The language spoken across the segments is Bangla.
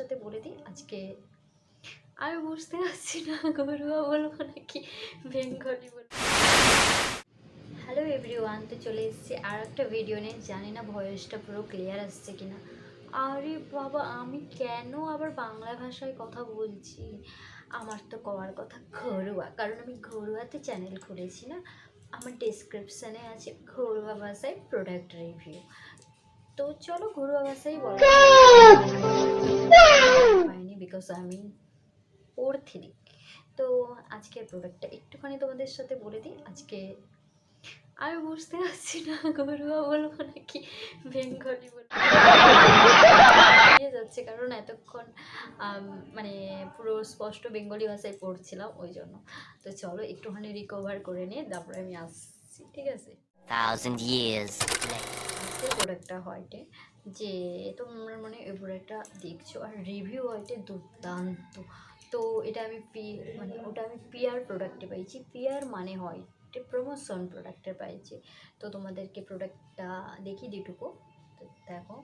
সাথে বলে দিই, আজকে আমি বুঝতে পারছি না। ঘরোয়া বলব নাকি? বেঙ্গলি বলব হ্যালো এভরিওয়ান তো চলে এসেছি আর একটা ভিডিও নিয়ে। জানি না ভয়েসটা পুরো ক্লিয়ার আসছে কিনা। আরে বাবা, আমি কেন আবার বাংলা ভাষায় কথা বলছি? আমার তো কওয়ার কথা ঘরোয়া। কারণ আমি ঘরোয়াতে চ্যানেল খুলেছি না। আমার ডেসক্রিপশানে আছে ঘরোয়া ভাষায় প্রোডাক্ট রিভিউ তো চলো ঘরোয়া ভাষাই বলা পাইনি বিকজ আমি ওর তো আজকের প্রোডাক্টটা একটুখানি তোমাদের সাথে বলে দিই। আজকে আমি বুঝতে পারছি না ঘরোয়া বলব নাকি? বেঙ্গলি বলব। যাচ্ছে কারণ এতক্ষণ মানে পুরো স্পষ্ট বেঙ্গলি ভাষায় পড়ছিলাম ওই জন্য। তো চলো একটুখানি রিকভার করে নিয়ে তারপরে আমি আসছি ঠিক আছে? Thousand years. প্রোডাক্টটা হয়টে যে তোমরা মানে এই প্রোডাক্টটা দেখছ আর রিভিউ হয়টে দুর্দান্ত। তো এটা আমি পি মানে ওটা আমি পিয়ার প্রোডাক্টে পাইছি। পিয়ার মানে হয় প্রমোশন প্রোডাক্টে পাইছি। তো তোমাদেরকে প্রোডাক্টটা দেখি দিটুকু। তো দেখো।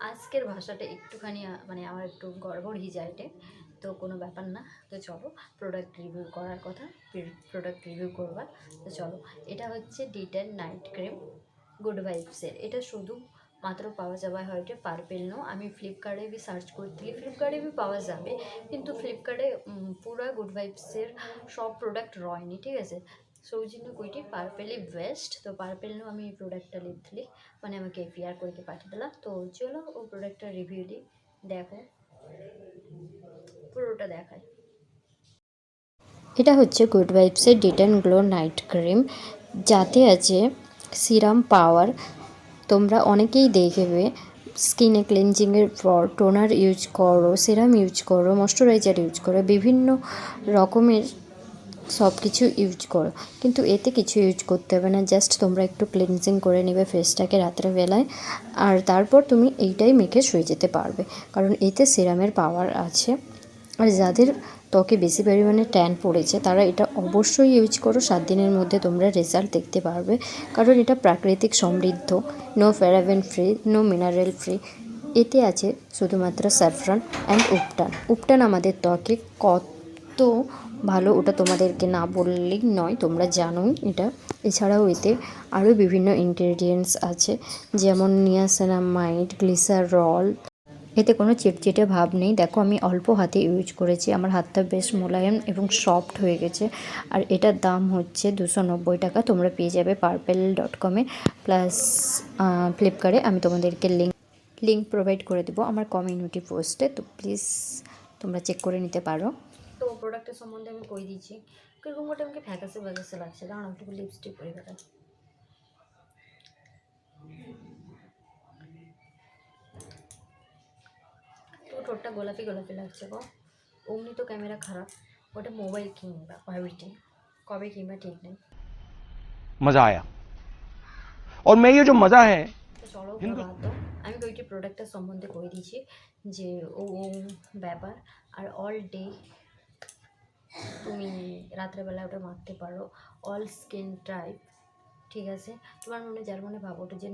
আজকের ভাষাটা একটুখানি মানে আমার একটু গড়বড় যায় তো কোনো ব্যাপার না। তো চলো প্রোডাক্ট রিভিউ করার কথা প্রোডাক্ট রিভিউ করবার তো চলো, এটা হচ্ছে ডিটেন নাইট ক্রিম গুড ভাইবসের এটা শুধু মাত্র পাওয়া যাবে হয়তো পার্পেল নো আমি ফ্লিপকার্টে বি সার্চ করতে ফ্লিপকার্টে বি পাওয়া যাবে। কিন্তু ফ্লিপকার্টে পুরা গুড ভাইবসের সব প্রোডাক্ট রয়নি, ঠিক আছে? সৌজন্য কইটি পার্পেলই বেস্ট তো পার্পেল নো আমি এই প্রোডাক্টটা লিখলি মানে আমাকে এফিআর করে পাঠিয়ে দিলাম তো চলো ও প্রোডাক্টটা রিভিউ দিই দেখো। পুরোটা দেখায় এটা হচ্ছে গুড ভাইবসের ডিটেন গ্লো নাইট ক্রিম যাতে আছে সিরাম পাওয়ার তোমরা অনেকেই দেখবে স্কিনে ক্লিনজিংয়ের পর টোনার ইউজ করো সিরাম ইউজ করো ময়শ্চারাইজার ইউজ করো, বিভিন্ন রকমের সব কিছু ইউজ করো। কিন্তু এতে কিছু ইউজ করতে হবে না জাস্ট তোমরা একটু ক্লিনজিং করে নেবে ফেসটাকে রাত্রেবেলায়, আর তারপর তুমি এইটাই মেখে শুয়ে যেতে পারবে। কারণ এতে সিরামের পাওয়ার আছে। আর যাদের ত্বকে বেশি পরিমাণে ট্যান পড়েছে, তারা এটা অবশ্যই ইউজ করো। সাত দিনের মধ্যে তোমরা রেজাল্ট দেখতে পারবে। কারণ এটা প্রাকৃতিক সমৃদ্ধ। No paraben free no mineral free এতে আছে শুধুমাত্র স্যাফরান অ্যান্ড উপটান উপটান আমাদের ত্বকে কত ভালো ওটা তোমাদেরকে না বললেই নয়, তোমরা জানোই এটা। এছাড়াও এতে আরও বিভিন্ন ইনগ্রেডিয়েন্টস আছে, যেমন নিয়াসেনামাইড গ্লিসারল এতে কোনো চিটচিটে ভাব নেই। দেখো, আমি অল্প হাতে ইউজ করেছি। আমার হাতটা বেশ মোলায়েম এবং সফট হয়ে গেছে। আর এটার দাম হচ্ছে দুশো নব্বই টাকা। তোমরা পেয়ে যাবে পার্পেল ডট কমে প্লাস ফ্লিপকার্টে আমি তোমাদেরকে লিঙ্ক লিঙ্ক প্রোভাইড করে দেবো আমার কমিউনিটি পোস্টে তো প্লিজ তোমরা চেক করে নিতে পারো। তো প্রোডাক্টের সম্বন্ধে আমি কই দিচ্ছি কিরকম করে আমাকে ফ্যাকাসে ফ্যাকাসে লাগছে দাঁড়াও একটু লিপস্টিক করে বেড়াই তো ঠোঁটটা গোলাপি গোলাপি লাগছে গো অমনি তো ক্যামেরা খারাপ ওটা মোবাইল কিনবা ভাবিটি কবে কিনবা ঠিক নেই मज़ा आया और मैं ये जो मज़ा है তো চলো ওগুলো বাদ দাও আমি কয়েকটি প্রোডাক্টের সম্বন্ধে কই দিয়েছি যে ও ও ব্যাপার আর অল ডে তুমি রাত্রেবেলা ওটা মাখতে পারো। অল স্কিন টাইপ ঠিক আছে? তোমার মনে যার মনে ভাবো ওটা যে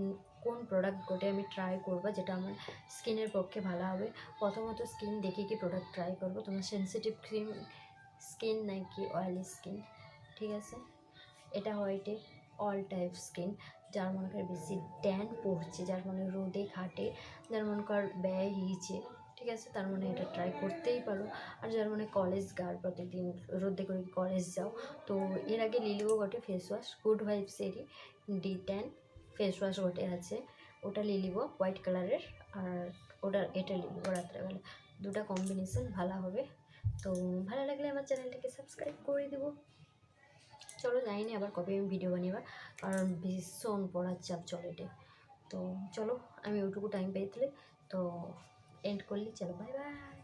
কোন প্রোডাক্ট গোটে আমি ট্রাই করব যেটা আমার স্কিনের পক্ষে ভালো হবে। প্রথমত স্কিন দেখে কি প্রোডাক্ট ট্রাই করব? তোমার সেন্সিটিভ ক্রিম স্কিন নাকি অয়েলি স্কিন ঠিক আছে? এটা হোয়াইটে অল টাইপ স্কিন যার মনে কর বেশি ড্যান পড়ছে, যার মনে রোদে খাটে, যার মনে কর ব্যয় হিয়েছে। ঠিক আছে, তার মানে এটা ট্রাই করতেই পারো। আর যার মানে কলেজ গার প্রতিদিন রোদে করে কলেজ যাও। তো এর আগে লিলিও গটে ফেস ওয়াশ গুড ভাইবসেরই ডি ট্যান ফেস ওয়াশ গটে আছে। ওটা লিলিব হোয়াইট কালারের আর ওটা, এটা লিলিব রাত্রেবেলা। দুটা কম্বিনেশন ভালো হবে। তো ভালো লাগলে আমার চ্যানেলটাকে সাবস্ক্রাইব করে দেবো। চলো যাইনি আবার কবে আমি ভিডিও বানিয়ে কারণ ভীষণ পড়ার চাপ চলে তো চলো, আমি ওইটুকু টাইম পেয়েছিলে তো el colegio. Bye bye.